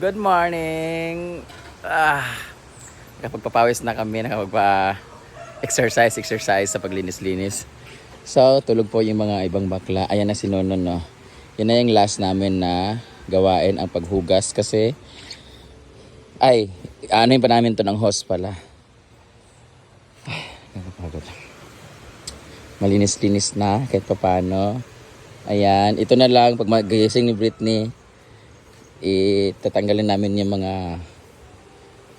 Good morning! Ah, nakapagpapawis na kami, nakapagpa-exercise, exercise sa paglinis-linis. So, tulog po yung mga ibang bakla. Ayan na si Nono, no. Yan na yung last namin na gawain ang paghugas kasi ay, ano yung pa namin to ng host pala. Ay. Malinis-linis na kahit papano. Ayan, ito na lang pag magising ni Britney, itatanggalin namin yung mga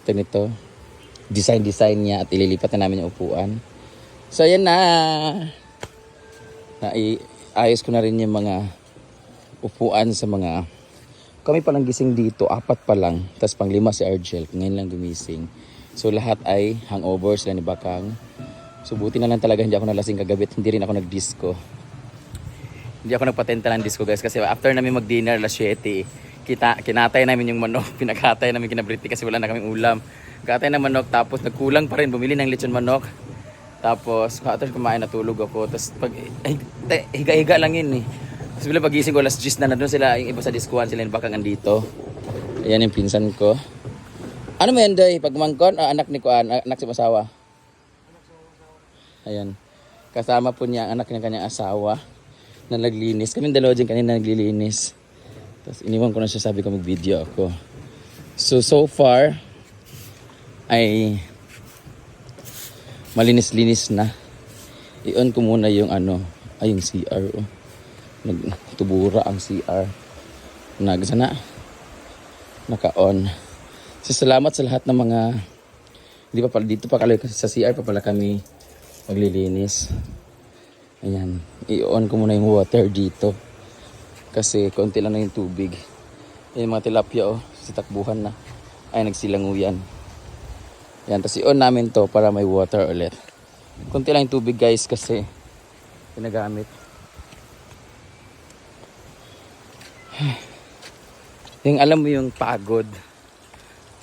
ito nito design design niya at ililipat na namin yung upuan. So ayan na. Na ayos ko na rin yung mga upuan sa mga kami palang gising dito apat pa lang. Tapos pang lima si Argel ngayon lang gumising. So lahat ay hangover sila ni Bakang. So buti na lang talaga hindi ako nalasing kagabi hindi rin ako nag-disco. Hindi ako nagpatenta ng disco guys kasi after namin mag-dinner alas 7 kita, kinatay namin yung manok, pinakatay namin kinabriti kasi wala na kaming ulam. Katay na manok tapos nagkulang pa rin bumili ng lechon manok. Tapos after kumain natulog ako. Tapos pag ay, te- higa-higa lang yun eh. Tapos bila pagising ko alas 10 na nandun sila yung iba sa diskuhan sila yung bakang andito. Ayan yung pinsan ko. Ano mo yan day? Pag mangkon, ah, anak ni Kuan, ah, anak si asawa. Ayan. Kasama po niya ang anak ng kanyang asawa na naglinis. Kaming dalawa dyan kanina naglilinis. Tapos iniwan ko na siya, sabi ko mag-video ako. So, so far, ay malinis-linis na. I-on ko muna yung ano, ay yung CR. Oh. Nagtubura ang CR. Nag, sana, naka-on. So, salamat sa lahat ng mga, hindi pa pala, dito pa kala, sa CR pa pala kami maglilinis. Ayan, i-on ko muna yung water dito kasi konti lang na yung tubig. Yung mga tilapia oh, sa takbuhan na. Ay, nagsilanguyan. Yan, tapos i-on namin to para may water ulit. Konti lang yung tubig guys kasi ginagamit. yung alam mo yung pagod.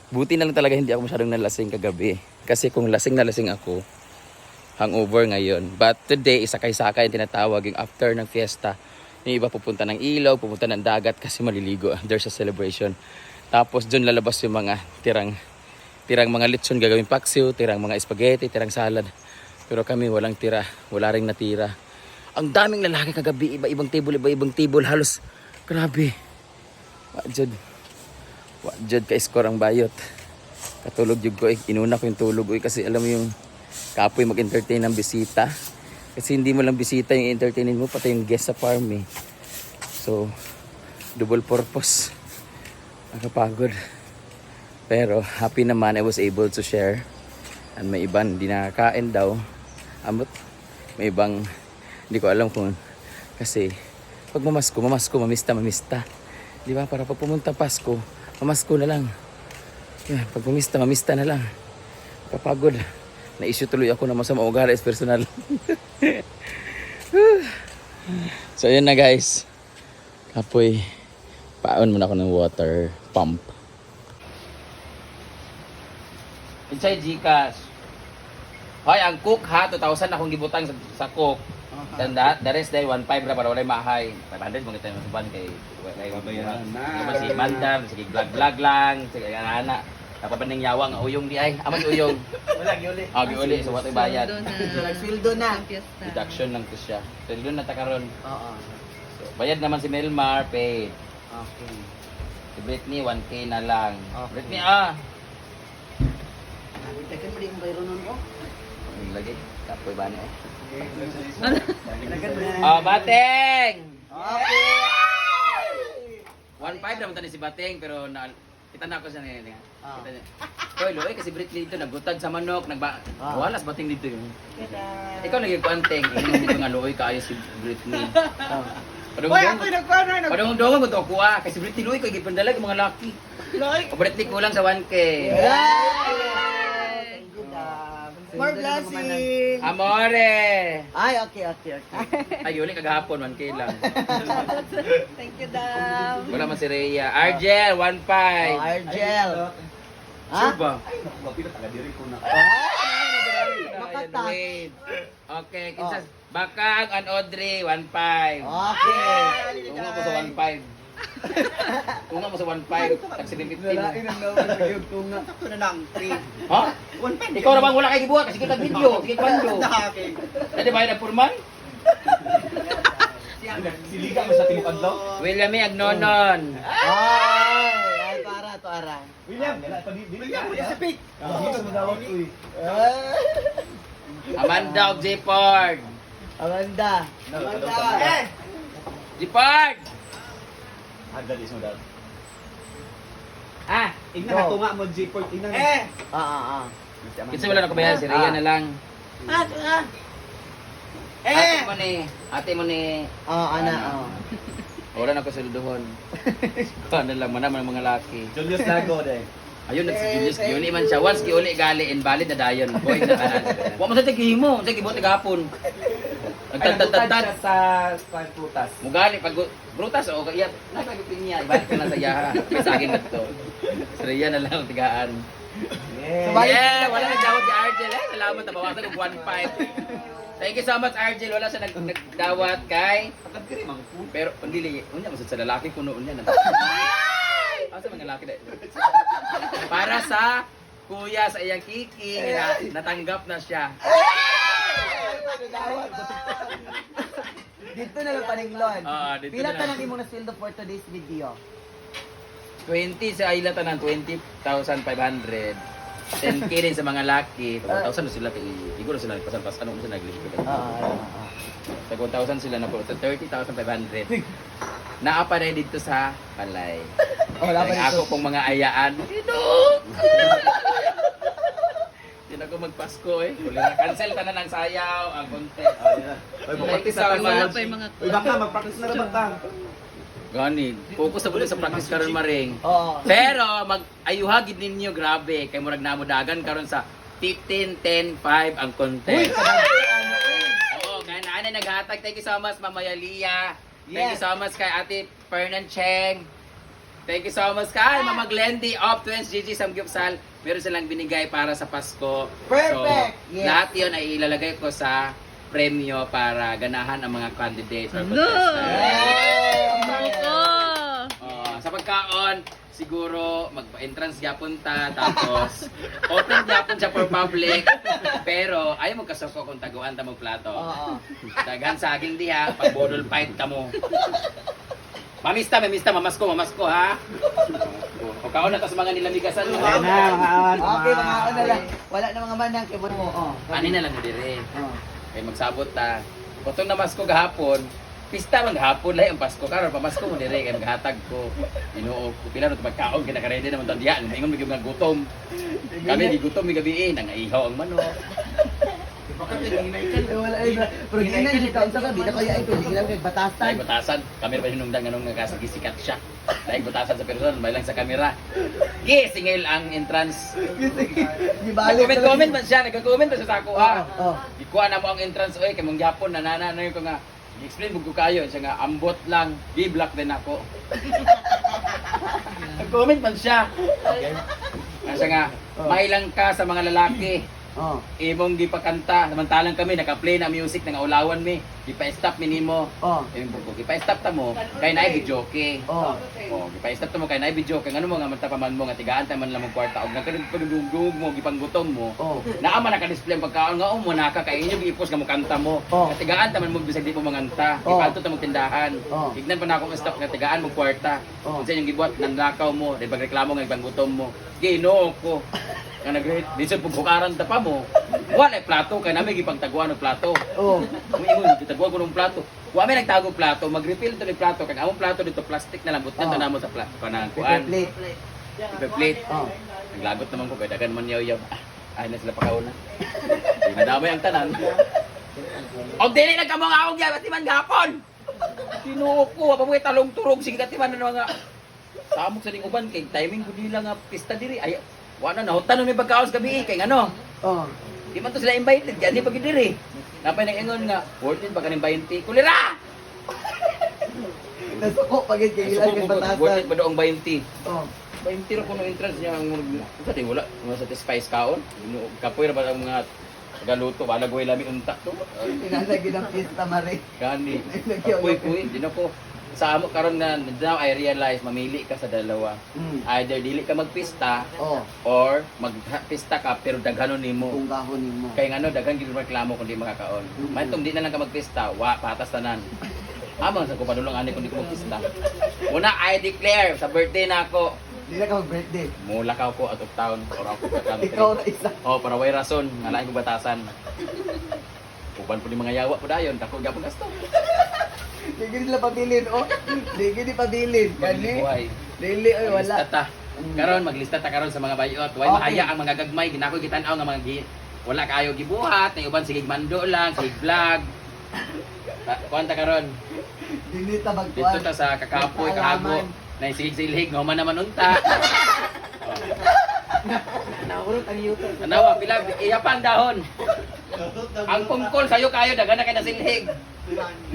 Buti na lang talaga hindi ako masyadong nalasing kagabi. Kasi kung lasing na lasing ako, hangover ngayon. But today, isakay-sakay yung tinatawag yung after ng fiesta. Yung iba pupunta ng ilaw, pupunta ng dagat kasi maliligo. There's a celebration. Tapos doon lalabas yung mga tirang tirang mga lechon gagawin paksiw, tirang mga spaghetti, tirang salad. Pero kami walang tira, wala ring natira. Ang daming lalaki kagabi, iba-ibang table, iba-ibang table, halos grabe. Wajud. Wajud ka score ang bayot. Katulog jud ko eh. Inuna ko yung tulog eh, kasi alam mo yung kapoy mag-entertain ng bisita. Kasi hindi mo lang bisita yung entertainin mo, pati yung guest sa farm eh. So, double purpose. Nakapagod. Pero happy naman I was able to share. And may ibang hindi nakakain daw. Amot, may ibang hindi ko alam kung kasi pag mamasko, mamasko, mamista, mamista. Di ba? Para pag pumunta Pasko, mamasko na lang. Yeah, pag mamista, mamista na lang. Kapagod. Na-issue tuloy ako na masama ugali is personal. so yun na guys. Kapoy. Paon muna ako ng water pump. Inside Gcash. Hoy, ang cook ha, 2,000 akong gibutang sa, sa cook. Tanda, the rest dahil 1.5 ra para walay mahay. 500 mo kita ng kay kay Babayaran na. Si Mandam, sige vlog vlog lang, sige ana. Napapaning yawa nga uyong di ay. Aman uyong. Wala, giuli. Ah, giuli so watay bayad. Nagsweldo na. Deduction lang to siya. So doon na ta karon. Oo. So, bayad naman si Melmar, paid. Okay. Si Britney 1k na lang. Okay. Britney ah. Tagan mo din yung bayro nun ko. Ang lagi. Kapoy ba na eh. Oh, Bateng! Okay. 1.5 naman tani si Bateng pero na kita na ako sa nila. Ah. Kita niya. Hoy, Loy, kasi Britney dito nagbutad sa manok, nagba Ah. walas Bateng dito yun. Ikaw naging kuanteng, yung mga Loy kaayo si Britney. Hoy, ako yung nagkuhan na. nag- Padung dong ko to kuha kasi Britney Loy kay gipandalag mga laki. Loy. Britney kulang sa 1k. Thank you, Dab. More blessing. Amore. Ay, okay, okay, okay. Ay, uli kagahapon 1k lang. Thank you, Dam. Wala man si Rhea. Argel 1.5. Oh, Argel. Ha? Sure ba? Ah, Makata. Wait. Okay, kinsa Bakang and Audrey 1.5. Okay. Tungo ko sa 1.5. Kung nga mo sa 1.5, taxi 50 mo. Wala inang naman sa yung tunga. Sakto na lang, 3. Ha? 1.5. Ikaw naman wala kay gibuhat kasi kita video, sige kwando. Nakake. Dati bayad ang purman? Siliga mo sa timok adlaw. William E. Agnonon. Ay, ay para to ara. William, William, participate. Dito mo daw uy. Amanda og Jepard. Amanda. Amanda. Eh, Jepard! Agad is mo daw. Ah, Ingnan Go. na tunga mo G-Port. Ingnan. Eh. Ah, ah, ah. kasi wala na kumayan, si Rhea na lang. Ah, ah. Ate Eh. mo ni, ate mo ni, Ah, ana, oh. wala na ko sa luduhon. Ano lang, manaman ang mga laki. Julius Lago de. Ayun, na si Julius, giuli man siya. Once giuli gali, invalid na dayon. Boy, na tanan. Wa mo sa tigihimo, sa gibot gapon. Nagtantantantad. sa sa putas. Mugali pag brutas o kaya nasa gipin niya, ibalik ka na sa yaha. May saging na to. Yan na lang ang tigaan. Yeah. Sabay- Yeah, wala nang dawat si Argel. Eh, salamat nabawasan ng 1.5. Thank you so much Argel. Wala siya nag nagdawat kay Pagkat kiri mang pero hindi unya masud sa lalaki kuno unya na. Asa mga lalaki dai? Para sa kuya sa iyang kiki na natanggap na siya. Dito na lang paninglon. Ah, dito Pila na ta lang. nang imong nasweldo for today's video? 20 sa ila tanan 20,500. 10k din sa mga laki. 1,000 na sila kay na sila pasan-pas ano mo sila naglilipid. Ah, ah, ah. Sa 1,000 sila na po. Sa 30,500. Naapa na dito sa Palay. Oh, wala pa Ang dito. ako pong mga ayaan. Ito! Na ako magpasko eh. Kung cancel ka na ng sayaw, ang konti. Oy, mag-practice na tayo. Wala pa yung mga Uy, baka mag-practice na rin baka. Gani, focus na po sa practice karon maring. Oo. Pero mag ayuhagid ninyo grabe kay murag namo dagan karon sa 15 10 5 ang contest. Oo, kaya na anay naghatag. Thank you so much Mama Yalia. Thank you so much kay Ate Fernan Cheng. Thank you so much kay Mama Glendy of Twins Gigi Samgyupsal. Meron silang binigay para sa Pasko. Perfect. So, Yes. lahat 'yon ay ilalagay ko sa premyo para ganahan ang mga candidates or No! contestants. Ko! Oh, sa pagkaon, siguro magpa-entrance gyapon ta tapos open gyapon siya for public. Pero ay mo kasoko kung taguan ta mo plato. Oo. Daghan saging diha, pag bodol fight ka mo. Mamista, mamista, mamasko, mamasko ha. O kaon na ta sa mga nilamigasan. Ayan na, mga awan. Okay, mga ano lang. Wala na mga manang kay mo. Oo. Ani na lang mo dire. Oo. Kay magsabot ta. Kutong na masko gahapon, pista man gahapon lahi ang Pasko karon pamasko mo dire kay maghatag ko. Inuo ko pila no pagkaon kay naka-ready naman tong diyan. Ingon mi mga gutom. Kami di gutom mi gabi eh, nangaihaw ang manok. Eh, Wala ay pero di na di kaunsa ka bila kaya ay pwede lang kay batasan. batasan, kami pa hinungdan nga nung nagkasagisikat siya. Dahil batasan sa person, may lang sa kamera. Gi, singil ang entrance. Di balik. Nag-comment-comment man siya, nag-comment man siya sa ako ha. Oo. Ikuha na mo ang entrance, oy, kay mong nanana na ko nga. I-explain mo ko kayo, siya nga, ambot lang, gi-block din ako. Nag-comment man siya. Nga siya nga, mailang ka sa mga lalaki. Oo. Imong gipakanta, samantalang kami naka-play na music nga ulawan mi. Gipa-stop mi nimo. Oo. Imong buko, gipa-stop ta mo kay naay okay. Oo. Oh, gipa-stop ta mo kay naay kay ngano mo nga matapaman mo nga tigaan ta man lang mo kwarta og nagkadugdug mo gipanggutom mo. Oo. Naa man naka-display ang pagkaon nga oh mo naka kay inyo giipos nga mo kanta mo. Oh. Tigaan ta man mo bisag di mo manganta. Oh. Ipadto ta mo tindahan. Oh. Tignan pa na ako ang stop nga tigaan mo kwarta. Oh. Unsa inyong gibuhat nanlakaw mo, di pagreklamo nga ibanggutom mo. Ginoo ko. Nga nag Lisod pug bukaran ta pa mo. Wala plato kay namin gipagtaguan og plato. Oo. Umingon, gitaguan ko ng plato. Wa may nagtago plato, mag-refill to ni plato kay among plato dito plastic na lang butnan Oh. namo sa plato kanang kuan. plate. Plate. Oo. Naglagot naman ko kay dagan man yaw-yaw. Ah, ay na sila pakauna. Di madamay ang tanan. Og dili nagkamo nga akong gyud man gapon. Tinuo ko, apa mo talong turog sige dati man ano nga. Samok sa ning uban kay timing ko nila nga pista diri. Ay, wala na hutan may pagkaos gabi kay ngano. Oo. Di man to sila invited, gani pag diri. Napay nang ingon nga, worth it ba kaning 20? Kulira! Nasuko pagid kay ilan kay Worth batasan. it ba doong 20? Oo. 20 ra kuno entrance niya ang kasi wala mga satisfies kaon. Ino kapoy ra ba ang mga galuto wala goy lami untak to. Tinalagyan ng pista mare. Gani. Kapoy kuy di na ko sa amo karon nga now I realize mamili ka sa dalawa. Mm. Either dili ka magpista Oh, or magpista ka pero daghanon nimo. kung gahon mo. Kay ngano daghan gid reklamo kung di makakaon. Mm. Man tong di na lang ka magpista, wa patas tanan. Amon sa ko padulong ani kung di ko magpista. Una I declare sa birthday na ako, na ka mag-birthday. mulakaw ko out of town or ako ka Ikaw na isa. Oh, para way rason, nga lain ko batasan. Uban po ni mga yawa po dayon, dako gyapon gasto. Hindi gini nila pabilin, oh. Hindi gini pabilin. Gani. Buhay. Dili, oy, wala. Maglista ta. Karon maglista ta karon sa mga bayot. Way Okay. mahaya ang mga gagmay, ginako gitan-aw nga mga gi wala kayo gibuhat, na uban sige mando lang, sige vlog. Ta- Kuan ta karon. Dili ta Dito magkuhan. ta sa kakapoy kahago. Na sige silhig nga man naman unta. Naurot ang YouTube. Anawa pila iya pa ang dahon. Ang pungkol sayo kayo daghan na kay nasilhig.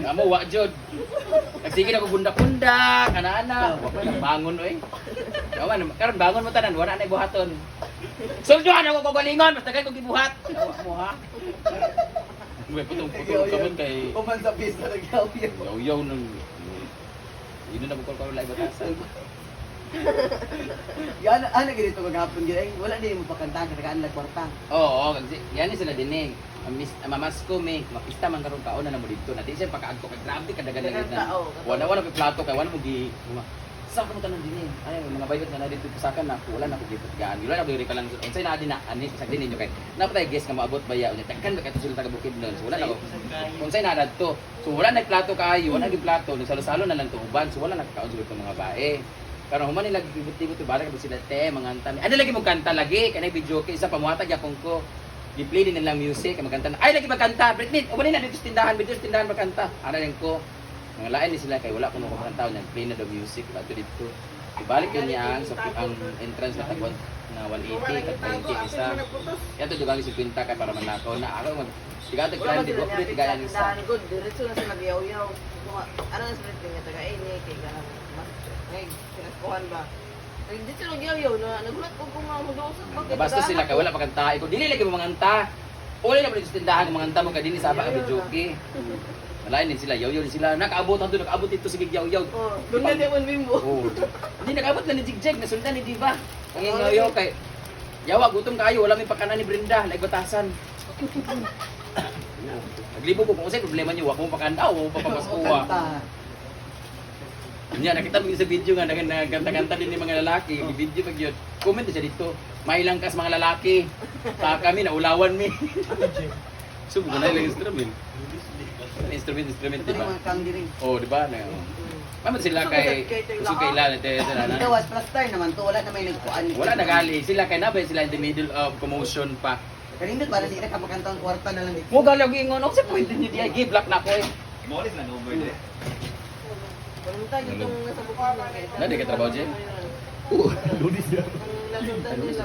Amo wa jud. Sige na ko bunda-bunda, kana-ana. Wa pa nang bangon oy. Kawan, karon bangon mo tanan, wala na buhaton. Sulduhan ako kagalingon, basta kay ko gibuhat. Awa mo ha. May putong-putong kamon kay Uman sa pista nagyaw yun. yaw-yaw nung Ino na bukol ko lang batasan. Yan, ano ganito maghapon gid. Wala din mo pakanta ka tagaan lag kwarta. Oo, kasi yan ni sila dinig. Mamis, mamas ko me, mapista man karon kaon na mo dito. Nati siya pagkaadto kay grabe ka dagan Dagan na. Wala wala may plato kay wala mo gi sa ko tanan dinhi. Ay mga bayot na dito sa na wala na ko gipot gaan. Wala na diri ka lang. Unsay na din na ani sa dinhi nyo kay. Napatay guess nga maabot baya unya tagkan kay sila taga bukid. So wala na ko. Unsay na dadto. So wala na plato kayo, wala gi plato, salo-salo na lang to uban. So wala na sila itong mga bae. Karon human nila gibot-ibot bala sila te antami. Ano lagi mo kanta lagi kanay video kay isa pamuhatag yakong ko. Gi-play din nilang music, magkanta. Ay lagi magkanta. Britney, uban na dito sa tindahan, dito sa tindahan magkanta. Ano lang ko. Mga lain ni sila kay wala ko nung kanta niya, play na the music ato dito. Ibalik yun ang sa ang entrance na tagwan na 180 at 20 isa. Yato dugang si Quinta kay para manakaw na ako mag Tigatag Wala ba di ko niya? tigayan isa. Ko, diretso na sila nagyaw-yaw. Ano na sila tingin, taga ini, kay ganang mas, ay, sinaskuhan ba? Ay, dito nagyaw-yaw na, nagulat ko kung mga bakit Basta sila kay wala pa kanta ko. Dili lagi mo manganta. Uli na pala sa tindahan ng manganta mo kay dili sa ba ka joke. Malain din sila, yaw-yaw din sila. Nakaabot ang doon, nakaabot dito sige yaw-yaw. Oh, doon na di ako bimbo. Oh. Hindi nakaabot na ni Jigjag, nasundan ni Diva. Ang yaw-yaw kay Yawa, gutom kayo, wala may pakanan ni Brenda, nagbatasan. Naglibo ko kung usay problema niyo, wa mo pakanda, wa mo. Nya nakita mo sa video nga nagan nagkanta-kanta din ni mga lalaki, oh. video pag yun. Comment siya dito. May lang kas mga lalaki. Ta kami naulawan mi. Subo na lang instrument. Instrument instrument di Ito ba? mga kang diri. Oh, di ba? Na. Mama sila kay so kay la ito na. Gawas plus time naman to, wala na may nagkuan. Wala nagali sila kay nabay sila in the middle of commotion pa. Kanindot para sila ka makanta ang kwarta na lang dito. Mo galag ingon ako sa point niyo di give black na ko eh. Morris lang over there. Pumunta yung nasa bukid na. Nadi ka trabaho, Jen? Oo. Nasundan nila.